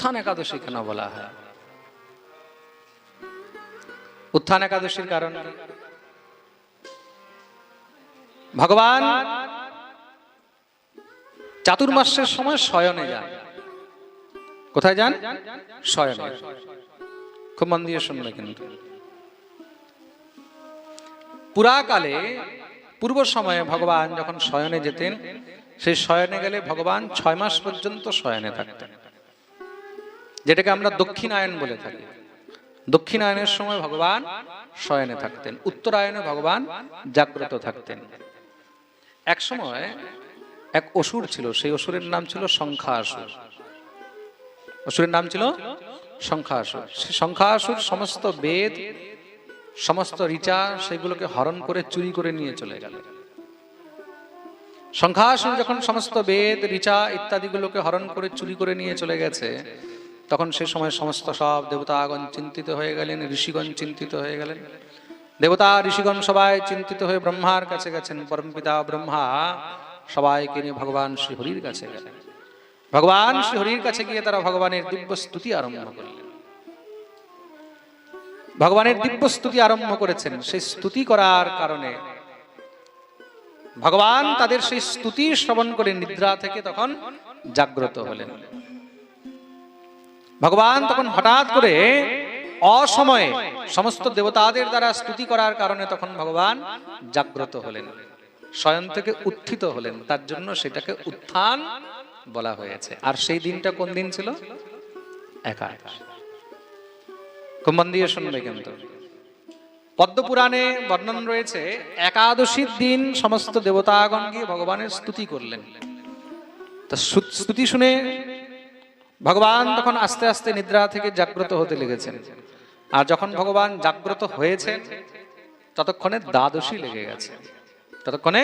উত্থান একাদশী কেন বলা হয়? উত্থান একাদশীর কারণ? ভগবান চাতুর্মাসের সময় শয়নে যান। কোথায় যান? শয়নে। খুব মন দিয়ে শুনলে কিন্তু। পুরাকালে, পূর্ব সময়ে ভগবান যখন শয়নে যেতেন, সেই শয়নে গেলে ভগবান ছয় মাস পর্যন্ত শয়নে থাকতেন। যেটাকে আমরা দক্ষিণায়ন বলে থাকি। দক্ষিণায়নের সময় ভগবান শয়নে থাকতেন, উত্তরায়ণে ভগবান জাগ্রত থাকতেন। এক সময় এক অসুর ছিল, সেই অসুরের নাম ছিল সংখ্যাসুর অসুরের নাম ছিল সংখ্যাসুর সেই সংখ্যাসুর সমস্ত বেদ, সমস্ত ঋচা সেগুলোকে হরণ করে চুরি করে নিয়ে চলে গেল। সংখ্যাসুর যখন সমস্ত বেদ ঋচা ইত্যাদিগুলোকে হরণ করে চুরি করে নিয়ে চলে গেছে তখন সে সময় সমস্ত সব দেবতাগণ চিন্তিত হয়ে গেলেন, ঋষিগণ চিন্তিত হয়ে গেলেন। দেবতা, ঋষিগণ সবাই চিন্তিত হয়ে ব্রহ্মার কাছে গেছেন। পরমপিতা ব্রহ্মা সবাইকে নিয়ে ভগবান শ্রীহরির কাছে গেলেন। ভগবান শ্রীহরির কাছে গিয়ে তারা ভগবানের দিব্য স্তুতি আরম্ভ করলেন। ভগবানের দিব্য স্তুতি আরম্ভ করেছেন সেই স্তুতি করার কারণে। ভগবান তাদের সেই স্তুতি শ্রবণ করে নিদ্রা থেকে তখন জাগ্রত হলেন। ভগবান তখন হঠাৎ করে অসময়ে সমস্ত দেবতাদের দ্বারা স্তুতি করার কারণে তখন ভগবান জাগ্রত হলেন। স্বয়ং থেকে উত্থিত হলেন। তার জন্য সেটাকে উত্থান বলা হয়েছে। আর সেই দিনটা কোন দিন ছিল? একা খুব মন দিয়ে শুনবে কিন্তু। পদ্মপুরাণে বর্ণন রয়েছে একাদশীর দিন সমস্ত দেবতাগণ গিয়ে ভগবানের স্তুতি করলেন। তা সু- স্তুতি শুনে ভগবান তখন আস্তে আস্তে নিদ্রা থেকে জাগ্রত হতে লেগেছেন। আর যখন ভগবান জাগ্রত হয়েছে, ততক্ষণে দ্বাদশী লেগে গেছে। ততক্ষণে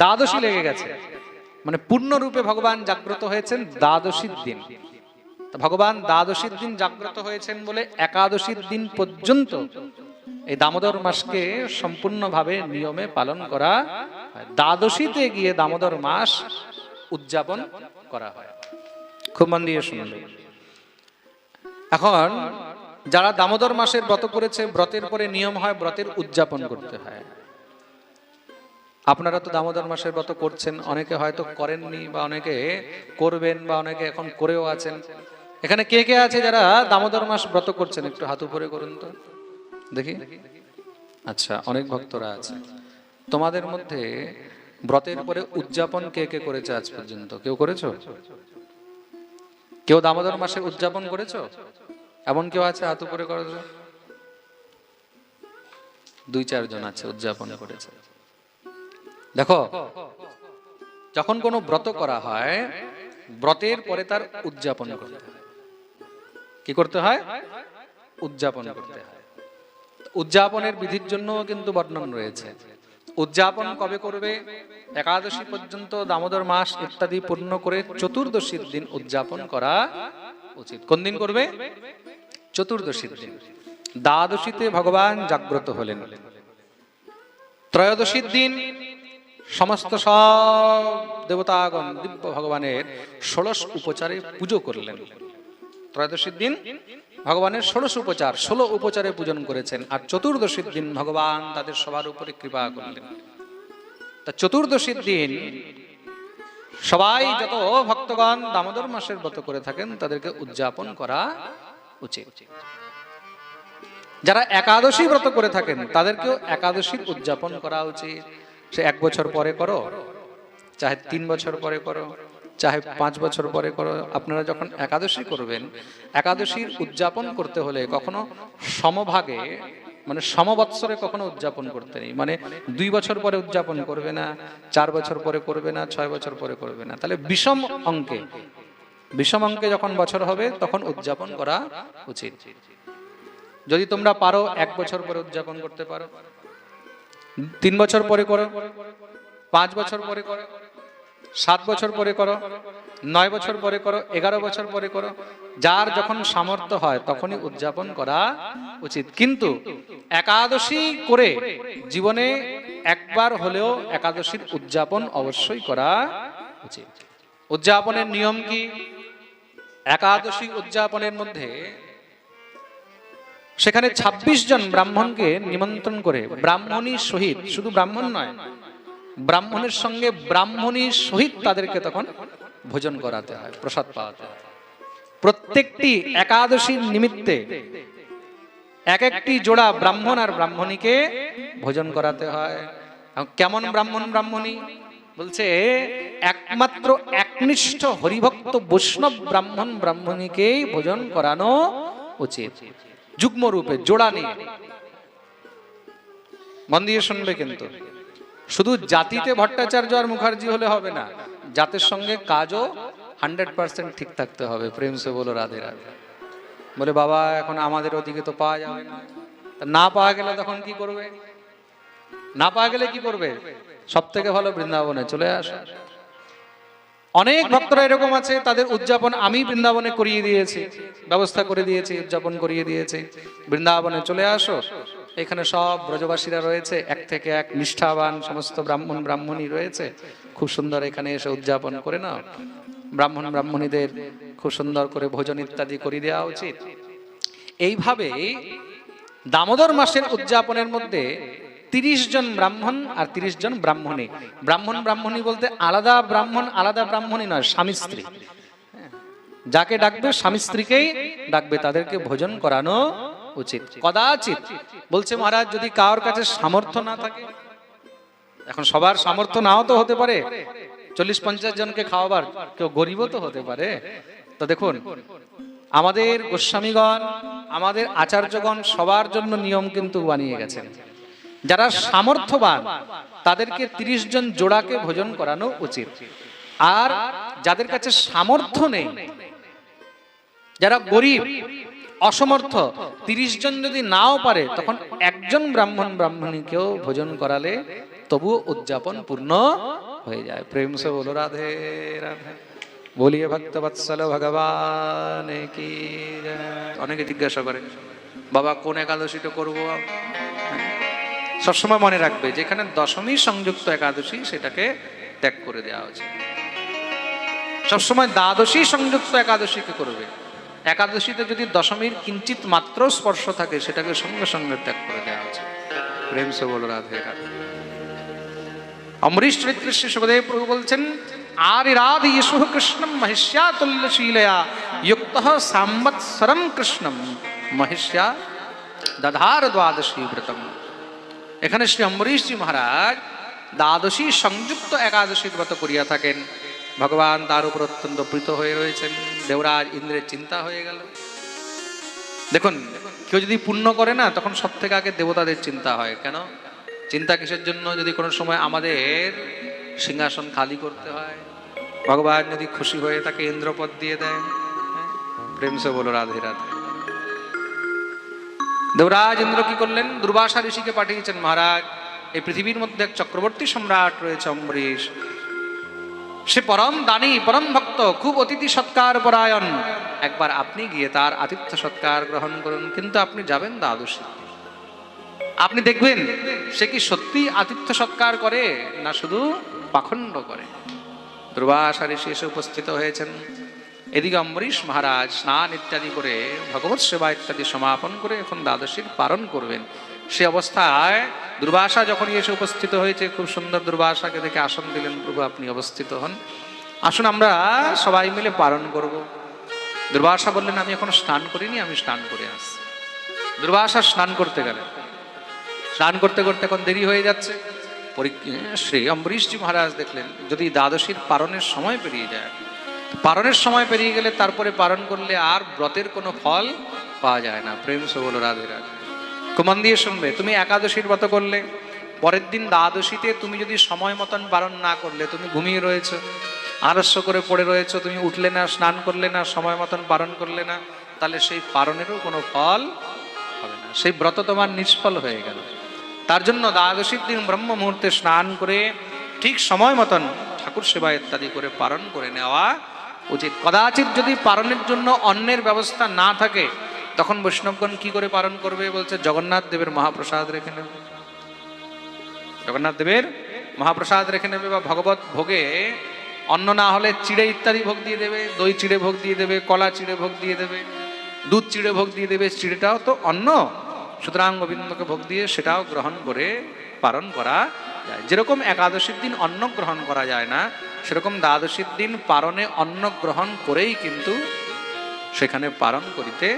দ্বাদশী লেগে গেছে। মানে পূর্ণরূপে ভগবান জাগ্রত হয়েছেন দ্বাদশীর দিন। ভগবান দ্বাদশীর দিন জাগ্রত হয়েছেন বলে একাদশীর দিন পর্যন্ত এই দামোদর মাসকে সম্পূর্ণভাবে নিয়মে পালন করা দ্বাদশীতে গিয়ে দামোদর মাস উদযাপন করা হয়। খুব মন দিয়ে শুনবে এখন যারা দামোদর মাসের ব্রত করেছে, ব্রতের পরে নিয়ম হয় ব্রতের উদযাপন করতে হয়। আপনারা তো দামোদর মাসের ব্রত করছেন, অনেকে হয়তো করেননি বা অনেকে করবেন বা অনেকে এখন করেও আছেন। এখানে কে কে আছে যারা দামোদর মাস ব্রত করছেন? একটু হাত উপরে করুন তো। দেখি। আচ্ছা অনেক ভক্তরা আছে। তোমাদের মধ্যে ব্রতের পরে উদযাপন কে কে করেছে আজ পর্যন্ত? কেউ করেছ? কেউ দামোদর মাসে উদযাপন করেছ? এমন কেউ আছে হাত উপরে করেছ দুই চারজন আছে উদযাপন করেছে। দেখো, যখন কোনো ব্রত করা হয়, ব্রতের পরে তার উদযাপন করতে হয়। কি করতে হয়? উদযাপন করতে হয়। উদযাপনের বিধির জন্য কিন্তু বর্ণন রয়েছে। উদযাপন কবে করবে? একাদশী পর্যন্ত দামোদর মাস ইত্যাদি পূর্ণ করে চতুর্দশীর দিন উদযাপন করা উচিত। কোন দিন করবে? চতুর্দশীর দিন। দ্বাদশীতে ভগবান জাগ্রত হলেন। ত্রয়োদশীর দিন সমস্ত সব দেবতাগণ দিব্য ভগবানের ষোড়শ উপচারে পুজো করলেন। ত্রয়োদশীর দিন ভগবানের ষোড়শ উপচার, ষোলো উপচারে পূজন করেছেন আর চতুর্দশীর দিন ভগবান তাদের সবার উপরে কৃপা করলেন। তা চতুর্দশীর দিন সবাই যত ভক্তগণ দামোদর মাসের ব্রত করে থাকেন, তাদেরকে উদযাপন করা উচিত। যারা একাদশী ব্রত করে থাকেন, তাদেরকেও একাদশীর উদযাপন করা উচিত। সে এক বছর পরে করো, চাহে তিন বছর পরে করো। চাহে পাঁচ বছর পরে করো, আপনারা যখন একাদশী করবেন, একাদশীর উদযাপন করতে হলে কখনো সমভাগে মানে সমবৎসরে কখনো উদযাপন করতে নেই। মানে দুই বছর পরে উদযাপন করবে না, চার বছর পরে করবে না, ছয় বছর পরে করবে না। তাহলে বিষম অঙ্কে বিষম অঙ্কে যখন বছর হবে, তখন উদযাপন করা উচিত। যদি তোমরা পারো, এক বছর পরে উদযাপন করতে পারো। তিন বছর পরে করো, পাঁচ বছর পরে করো। সাত বছর পরে করো, নয় বছর পরে করো, এগারো বছর পরে করো, যার যখন সামর্থ্য হয় তখনই উদযাপন করা উচিত। কিন্তু একাদশী করে জীবনে একবার হলেও একাদশীর উদযাপন অবশ্যই করা উচিত। উদযাপনের নিয়ম কি? একাদশী উদযাপনের মধ্যে সেখানে ২৬ জন ব্রাহ্মণকে নিমন্ত্রণ করে, ব্রাহ্মণী সহিত শুধু ব্রাহ্মণ নয় ব্রাহ্মণের সঙ্গে ব্রাহ্মণী সহিত তাদেরকে তখন ভোজন করাতে হয়, প্রসাদ পাওয়াতে হয়। প্রত্যেকটি একাদশীর নিমিত্তে এক একটি জোড়া ব্রাহ্মণ আর ব্রাহ্মণীকে ভোজন করাতে হয়। কেমন ব্রাহ্মণ, ব্রাহ্মণী? বলছে, একমাত্র একনিষ্ঠ হরিভক্ত বৈষ্ণব ব্রাহ্মণ ব্রাহ্মণীকেই ভোজন করানো উচিত। যুগ্ম রূপে জোড়া নিয়ে। মন দিয়ে শুনবে কিন্তু। শুধু জাতিতে ভট্টাচার্য আর মুখার্জি হলে হবে না, জাতের সঙ্গে কাজও হান্ড্রেড পার্সেন্ট ঠিক থাকতে হবে, প্রেম সে বলো রাধে রাধে। বলে, বাবা, এখন আমাদের ওদিকে তো পাওয়া যাবে না। না পাওয়া গেলে তখন কি করবে? না পাওয়া গেলে কি করবে? সব থেকে ভালো বৃন্দাবনে চলে আসে। অনেক ভক্তরা এরকম আছে, তাদের উদযাপন আমি বৃন্দাবনে করিয়ে দিয়েছি, ব্যবস্থা করে দিয়েছি, উদযাপন করিয়ে দিয়েছি। বৃন্দাবনে চলে আসো। এখানে সব ব্রজবাসীরা রয়েছে, এক থেকে এক নিষ্ঠাবান সমস্ত ব্রাহ্মণ, ব্রাহ্মণী রয়েছে। খুব সুন্দর এখানে এসে উদযাপন করে নাও। ব্রাহ্মণ, ব্রাহ্মণীদের খুব সুন্দর করে ভোজন ইত্যাদি করে দেওয়া উচিত। এইভাবে দামোদর মাসের উদযাপনের মধ্যে তিরিশ জন ব্রাহ্মণ আর তিরিশ জন ব্রাহ্মণী। ব্রাহ্মণ, ব্রাহ্মণী বলতে আলাদা ব্রাহ্মণ, আলাদা ব্রাহ্মণী নয়, স্বামী স্ত্রী। যাকে ডাকবে স্বামী স্ত্রীকেই ডাকবে, তাদেরকে ভোজন করানো উচিত। কদাচিত বলছে মহারাজ, যদি কারোর কাছে সামর্থ্য না থাকে, এখন সবার সামর্থ্য নাও তো হতে পারে। চল্লিশ পঞ্চাশ জনকে খাওয়াবার কেউ গরিবও তো হতে পারে। তো দেখুন, আমাদের গোস্বামীগণ, আমাদের আচার্যগণ সবার জন্য নিয়ম কিন্তু বানিয়ে গেছেন। যারা সামর্থ্যবান, তাদেরকে তিরিশ জন জোড়াকে ভোজন করানো উচিত। আর যাদের কাছে সামর্থ্য নেই, যারা গরিব অসমর্থ। তিরিশ জন যদি নাও পারে, তখন একজন ব্রাহ্মণ ব্রাহ্মণীকেও ভোজন করালে তবুও উদযাপন পূর্ণ হয়ে যায়। প্রেম সে বলো, রাধে রাধে। বলিয়ে ভক্ত বৎসল, ভগবান কি অনেকে জিজ্ঞাসা করে, বাবা, কোন একাদশীটা করব সবসময় মনে রাখবে, যেখানে দশমী সংযুক্ত একাদশী, সেটাকে ত্যাগ করে দেওয়া উচিত সবসময় দ্বাদশী সংযুক্ত একাদশীকে করবে। একাদশীতে যদি দশমীর কিঞ্চিত মাত্র স্পর্শ থাকে, সেটাকে সঙ্গে সঙ্গে ত্যাগ করে দেওয়া উচিত প্রেম সে বলো, রাধে রাধে। অমরিশ শ্রী সুখদেব প্রভু বলছেন আরিরাধ ইসু কৃষ্ণম মহিষ্যা তুল্যশীলয়া যুক্ত সাম্বৎসরম কৃষ্ণম মহিষ্যা দধার দ্বাদশী ব্রতম। এখানে শ্রী অম্বরীশজি মহারাজ দ্বাদশী সংযুক্ত একাদশী ব্রত করিয়া থাকেন। ভগবান তার উপর অত্যন্ত প্রীত হয়ে রয়েছেন। দেবরাজ ইন্দ্রের চিন্তা হয়ে গেল। দেখুন, কেউ যদি পুণ্য করে না, তখন সব থেকে আগে দেবতাদের চিন্তা হয়। কেন? চিন্তা কিসের জন্য? যদি কোনো সময় আমাদের সিংহাসন খালি করতে হয়, ভগবান যদি খুশি হয়ে তাকে ইন্দ্রপদ দিয়ে দেয় হ্যাঁ? প্রেম সে বলো, রাধে রাধে। দেবরাজ ইন্দ্র কি করলেন? দুর্বাসা ঋষিকে পাঠিয়েছেন মহারাজ। এই পৃথিবীর মধ্যে এক চক্রবর্তী সম্রাট রয়েছে অম্বরীশ। সে পরম দানি, পরম ভক্ত, খুব অতিথি সৎকার পরায়ণ। একবার আপনি গিয়ে তার আতিথ্য সৎকার গ্রহণ করুন, কিন্তু আপনি যাবেন দ্বাদশী। আপনি দেখবেন সে কি সত্যি আতিথ্য সৎকার করে না শুধু পাখণ্ড করে। দুর্বাসা ঋষি এসে উপস্থিত হয়েছেন। এদিকে অম্বরীশ মহারাজ স্নান ইত্যাদি করে ভগবত সেবা ইত্যাদি সমাপন করে এখন দ্বাদশীর পালন করবেন। সে অবস্থায় দুর্বাসা যখন এসে উপস্থিত হয়েছে, খুব সুন্দর দুর্বাসাকে দেখে আসন দিলেন, প্রভু, আপনি অবস্থিত হন। আসুন, আমরা সবাই মিলে পালন করব। দুর্বাসা বললেন, আমি এখন স্নান করিনি, আমি স্নান করে আসছি। দুর্বাসা স্নান করতে গেলেন। স্নান করতে করতে এখন দেরি হয়ে যাচ্ছে। শ্রী অম্বরীশজি মহারাজ দেখলেন, যদি দ্বাদশীর পারণের সময় পেরিয়ে যায় পারণের সময় পেরিয়ে গেলে তারপরে পালন করলে আর ব্রতের কোনো ফল পাওয়া যায় না। প্রেম সবল বলো রাধে রাধে। কুমন দিয়ে শুনবে, তুমি একাদশীর ব্রত করলে, পরের দিন দ্বাদশীতে তুমি যদি সময় মতন পালন না করলে, তুমি ঘুমিয়ে রয়েছো, আলস্য করে পড়ে রয়েছো, তুমি উঠলে না, স্নান করলে না, সময় মতন পালন করলে না, তাহলে সেই পালনেরও কোনো ফল হবে না। সেই ব্রত তোমার নিষ্ফল হয়ে গেল। তার জন্য দ্বাদশীর দিন ব্রহ্ম মুহূর্তে স্নান করে ঠিক সময় মতন ঠাকুর সেবা ইত্যাদি করে পালন করে নেওয়া উচিত। কদাচিৎ যদি পালনের জন্য অন্যের ব্যবস্থা না থাকে তখন বৈষ্ণবগণ কি করে পালন করবে বলছে, জগন্নাথ দেবের মহাপ্রসাদ রেখে নেবে। জগন্নাথ দেবের মহাপ্রসাদ রেখে নেবে বা ভগবত ভোগে অন্ন না হলে চিড়ে ইত্যাদি ভোগ দিয়ে দেবে, দই চিড়ে ভোগ দিয়ে দেবে, কলা চিড়ে ভোগ দিয়ে দেবে, দুধ চিড়ে ভোগ দিয়ে দেবে, চিড়েটাও তো অন্ন। সুতরাং গোবিন্দকে ভোগ দিয়ে সেটাও গ্রহণ করে পালন করা যায়। যেরকম একাদশীর দিন অন্ন গ্রহণ করা যায় না, সেরকম দ্বাদশীর দিন পারণে অন্ন গ্রহণ করেই কিন্তু সেখানে পালন করিতে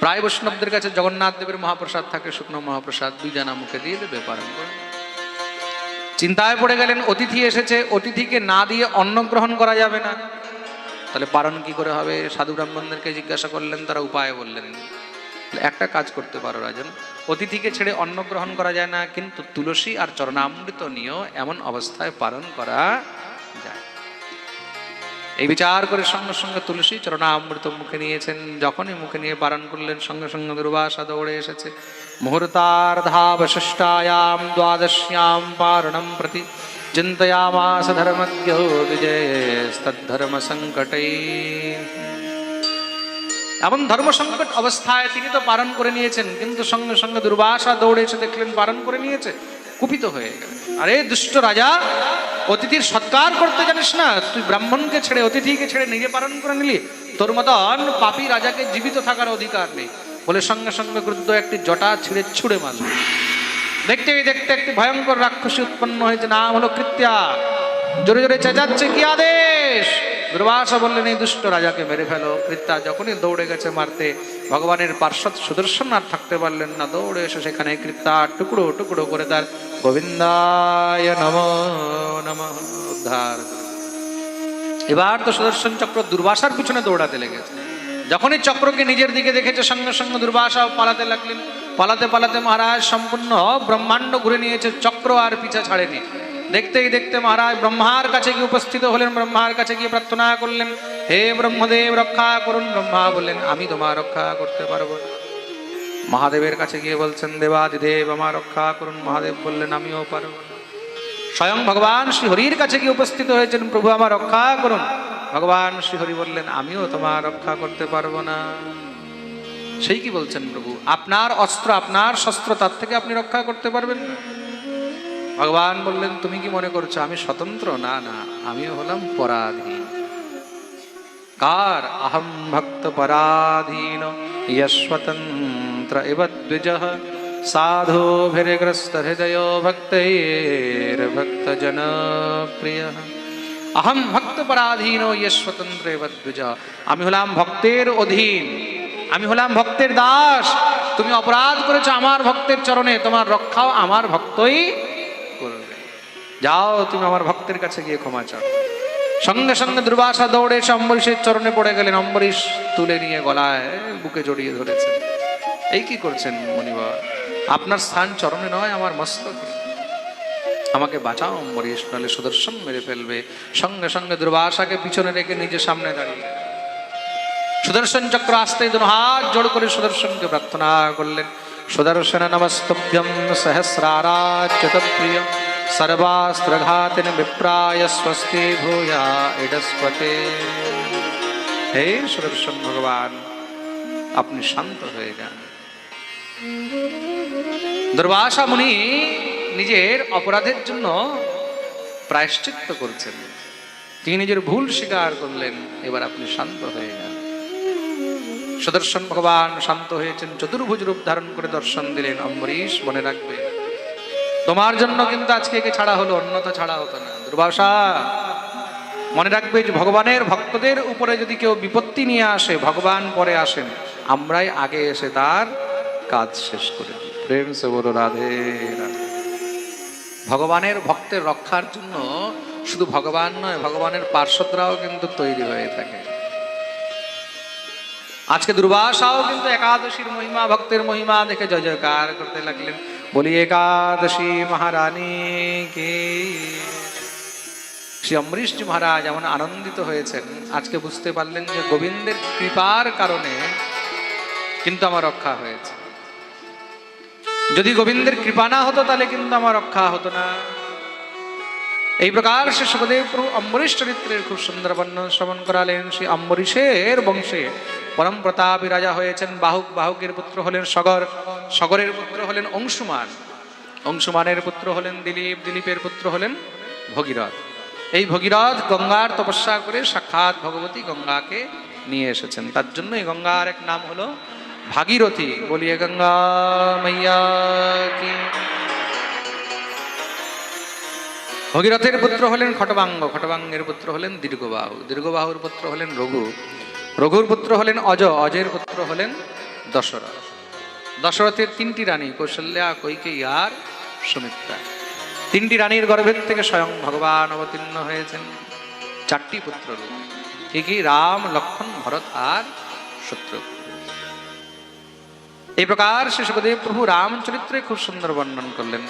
প্রায় বৈষ্ণবদের কাছে জগন্নাথ দেবের মহাপ্রসাদ থাকে, শুকনো মহাপ্রসাদ দুই জানা মুখে দিয়ে দেবে করে চিন্তায় পড়ে গেলেন, অতিথি এসেছে, অতিথিকে না দিয়ে অন্ন গ্রহণ করা যাবে না। তাহলে পারণ কি করে হবে? সাধু ব্রাহ্মণদেরকে জিজ্ঞাসা করলেন, তারা উপায় বললেন। একটা কাজ করতে পারো, রাজন। অতিথিকে ছেড়ে অন্ন গ্রহণ করা যায় না, কিন্তু তুলসী আর চরণামৃত নিয়েও এমন অবস্থায় পালন করা যায়। এই বিচার করে সঙ্গে সঙ্গে তুলসী চরণামৃত মুখে নিয়েছেন। যখনই মুখে নিয়ে পালন করলেন, সঙ্গে সঙ্গে দুর্বাসা দৌড়ে এসেছে। মুহূর্তার্ধাবশিষ্টায়াম দ্বাদশ্যাম পারণম প্রতি চিন্তয়ামাস ধর্মজ্ঞো বিজয়স্তদ্ধর্ম সংকটৈ। এমন ধর্ম সংকট অবস্থায় তিনি তো পালন করে নিয়েছেন, কিন্তু সঙ্গে সঙ্গে দুর্বাসা দৌড়ে এসে দেখলেন পালন করে নিয়েছে। কুপিত হয়ে গেল। আরে দুষ্ট রাজা, অতিথির সৎকার করতে জানিস না? তুই ব্রাহ্মণকে ছেড়ে, অতিথিকে ছেড়ে নিজে পালন করে নিলি? তোর মতন পাপী রাজাকে জীবিত থাকার অধিকার নেই। বলে সঙ্গে সঙ্গে ক্রুদ্ধ একটি জটা ছিঁড়ে ছুঁড়ে মারল। দেখতে দেখতে একটি ভয়ঙ্কর রাক্ষসী উৎপন্ন হয়েছে, নাম হলো কৃত্যা। জোরে জোরে চেঁচাচ্ছে, কি আদেশ? দুর্বাসা বললেন, এই দুষ্ট রাজাকে মেরে ফেলো। কৃত্যা যখনই দৌড়ে গেছে মারতে ভগবানের পার্শ্বদ সুদর্শন আর থাকতে পারলেন না। দৌড়ে এসে সেখানে কৃত্যা টুকরো টুকরো করে তার গোবিন্দায় নম নম উদ্ধার এবার তো সুদর্শন চক্র দুর্বাসার পিছনে দৌড়াতে লেগেছে। যখনই চক্রকে নিজের দিকে দেখেছে, সঙ্গে সঙ্গে দুর্বাসাও পালাতে লাগলেন। পালাতে পালাতে মহারাজ সম্পূর্ণ ব্রহ্মাণ্ড ঘুরে নিয়েছে, চক্র আর পিছা ছাড়েনি। দেখতেই দেখতে মহারাজ ব্রহ্মার কাছে গিয়ে উপস্থিত হলেন, ব্রহ্মার কাছে গিয়ে প্রার্থনা করলেন, হে ব্রহ্মদেব রক্ষা করুন, ব্রহ্মা বললেন, আমি তোমার রক্ষা করতে পারব না। মহাদেবের কাছে গিয়ে বলছেন, দেবাদিদেব আমার রক্ষা করুন। মহাদেব বললেন, আমিও পারব স্বয়ং ভগবান শ্রী হরির কাছে গিয়ে উপস্থিত হয়েছেন, প্রভু আমার রক্ষা করুন। ভগবান শ্রী হরি বললেন, আমিও তোমার রক্ষা করতে পারব না। সেই কি বলছেন প্রভু? আপনার অস্ত্র, আপনার শস্ত্র, তার থেকে আপনি রক্ষা করতে পারবেন না। ভগবান বললেন, তুমি কি মনে করছ আমি স্বতন্ত্র? না না, আমিও হলাম পরাধীন। কার অহম ভক্ত পরাধীন? যস্বতন্ত্র ইব দ্বিজ। সাধুভির্গ্রস্ত হৃদয় ভক্তৈর ভক্ত জন অহম ভক্ত পরাধীন যস্বতন্ত্র ইব দ্বিজ। আমি হলাম ভক্তের অধীন। আমি হলাম ভক্তের দাস। তুমি অপরাধ করেছ আমার ভক্তের চরণে। তোমার রক্ষাও আমার ভক্তই যাও, তুমি আমার ভক্তের কাছে গিয়ে ক্ষমা চাও। সঙ্গে সঙ্গে দুর্বাসা দৌড়ে এসে অম্বরীশের চরণে পড়ে গেলেন। অম্বরীশ তুলে নিয়ে গলায় বুকে জড়িয়ে ধরেছেন। এই কি করছেন মণিবর? আপনার স্থান চরণে নয়, আমার মস্তকে। আমাকে বাঁচাও অম্বরীশ, নাহলে সুদর্শন মেরে ফেলবে। সঙ্গে সঙ্গে দুর্বাসাকে পিছনে রেখে নিজে সামনে দাঁড়িয়ে সুদর্শন চক্র আসতে দুনো হাত জোড় করে সুদর্শনকে প্রার্থনা করলেন। সুদর্শন নমস্তভ্যম সহস্রারাচ্যত প্রিয় সর্বাস্ত্রঘাতিন বিপ্রায় স্বস্তি ভূয়া ইডস্পতে হে সুদর্শন ভগবান আপনি শান্ত হয়ে যান দুর্বাসা মুনি নিজের অপরাধের জন্য প্রায়শ্চিত্ত করছেন তিনি নিজের ভুল স্বীকার করলেন এবার আপনি শান্ত হয়ে যান সুদর্শন ভগবান শান্ত হয়েছেন চতুর্ভুজ রূপ ধারণ করে দর্শন দিলেন অম্বরীশ মনে রাখবে তোমার জন্য কিন্তু আজকে একে ছাড়া হলো অন্যথা ছাড়া হতো না। দুর্বাসা মনে রাখবে যে ভগবানের ভক্তদের উপরে যদি কেউ বিপত্তি নিয়ে আসে ভগবান পরে আসেন আমরাই আগে এসে তার কাজ শেষ করে। প্রেম সে বলো রাধে রাধে। ভগবানের ভক্তের রক্ষার জন্য শুধু ভগবান নয় ভগবানের পার্শ্বদরাও কিন্তু তৈরি হয়ে থাকে। আজকে দুর্বাসাও কিন্তু একাদশীর মহিমা ভক্তের মহিমা দেখে জয় জয়কার করতে লাগলেন। বলি একাদশী মহারানী কে শ্রী অমরিশজি মহারাজ এমন আনন্দিত হয়েছেন আজকে বুঝতে পারলেন যে গোবিন্দের কৃপার কারণে কিন্তু আমার রক্ষা হয়েছে। যদি গোবিন্দের কৃপা না হতো তাহলে কিন্তু আমার রক্ষা হতো না। এই প্রকার সে সুখদেব প্রভু অম্বরীশ চরিত্রের খুব সুন্দর বর্ণন শ্রবণ করালেন। সেই অম্বরীশের বংশে পরম প্রতাপী রাজা হয়েছেন বাহুক, বাহুকের পুত্র হলেন সগর, সগরের পুত্র হলেন অংশুমান। অংশুমানের পুত্র হলেন দিলীপ, দিলীপের পুত্র হলেন ভগীরথ। এই ভগীরথ গঙ্গার তপস্যা করে সাক্ষাৎ ভগবতী গঙ্গাকে নিয়ে এসেছেন। তার জন্য এই গঙ্গার এক নাম হলো ভাগীরথী। বলিয়ে গঙ্গা মাইয়া কি? ভগীরথের পুত্র হলেন খটবাঙ্গ, খটবাঙ্গের পুত্র হলেন দীর্ঘবাহু। দীর্ঘবাহুর পুত্র হলেন রঘু। রঘুর পুত্র হলেন অজ অজের পুত্র হলেন দশরথ। দশরথের তিনটি রানী, কৌশল্যা, কৈকেয়ী আর সুমিত্রা। তিনটি রানীর গর্ভের থেকে স্বয়ং ভগবান অবতীর্ণ হয়েছেন। চারটি পুত্র কি কি রাম, লক্ষণ, ভরত আর শত্রুঘ্ন এই প্রকার শ্রী সুখদেব প্রভু রামচরিত্রে খুব সুন্দর বর্ণন করলেন।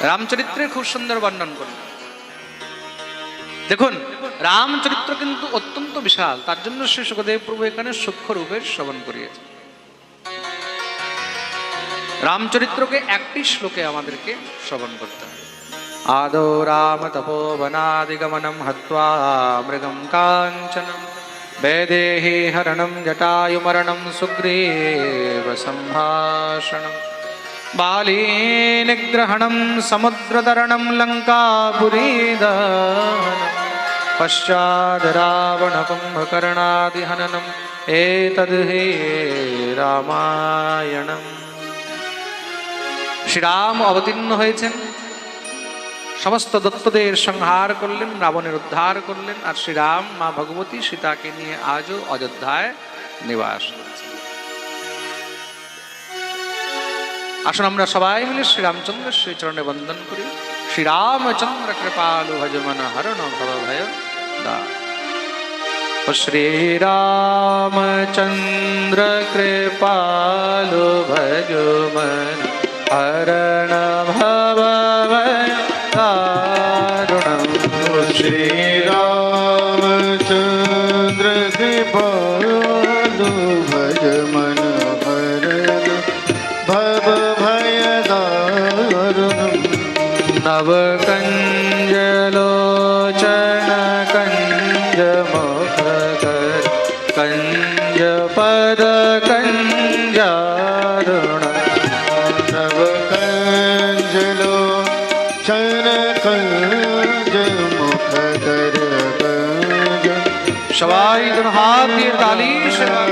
রামচরিত্রে খুব সুন্দর বর্ণন করলেন। দেখুন রামচরিত্র কিন্তু অত্যন্ত বিশাল। তার জন্য শ্রী সুখদেব প্রভু এখানে সূক্ষ্ম রূপের শ্রবণ করিয়েছে রামচরিত্রকে একটি শ্লোকে আমাদেরকে শ্রবণ করতে হবে। আদৌ রাম তপোবনাদিগমনম হত্বা মৃগম কাঞ্চনম বেদেহি হরণম জটায়ুমరణম সুগ্রীব সম্ভাষণম বালী নিগ্রহণম পশ্চাদ রাবণ কুম্ভকর্ণাদিহননম রামায়ণম শ্রীরাম অবতীর্ণ হয়েছেন। সমস্ত দত্তদের সংহার করলেন, রাবণের উদ্ধার করলেন, আর শ্রীরাম, মা ভগবতী সীতাকে নিয়ে আজও অযোধ্যায় নিবাস আসুন আমরা সবাই মিলে শ্রীরামচন্দ্র শ্রীচরণে বন্দন করি। শ্রীরামচন্দ্র কৃপালু ভজমন হরণ ভব ভয়। દાતા શ્રી રામચંદ્ર કૃપાલુ ભજુમન હરણ ભવ તારુણ શ્રી રામચંદ્ર કૃપા সবাই হাত দিয়ে তালিশ সেবা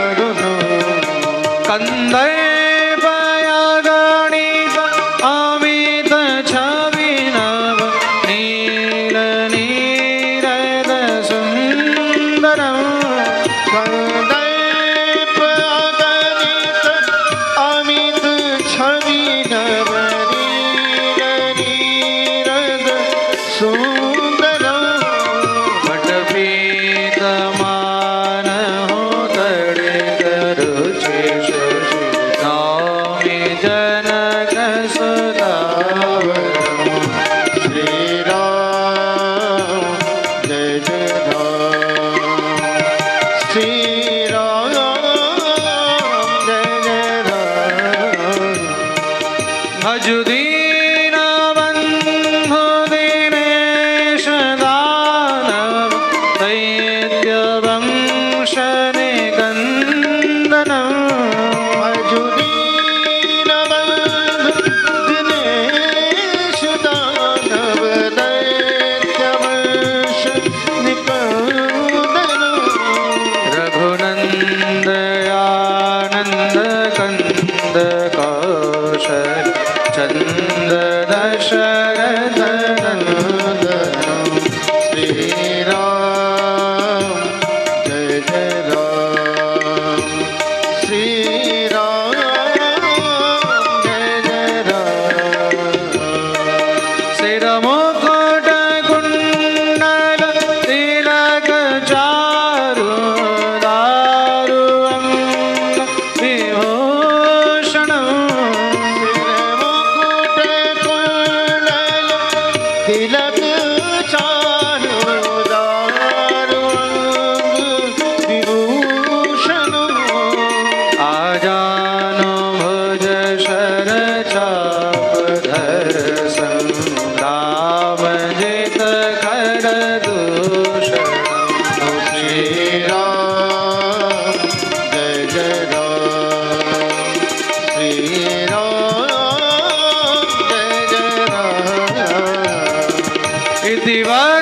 Steven.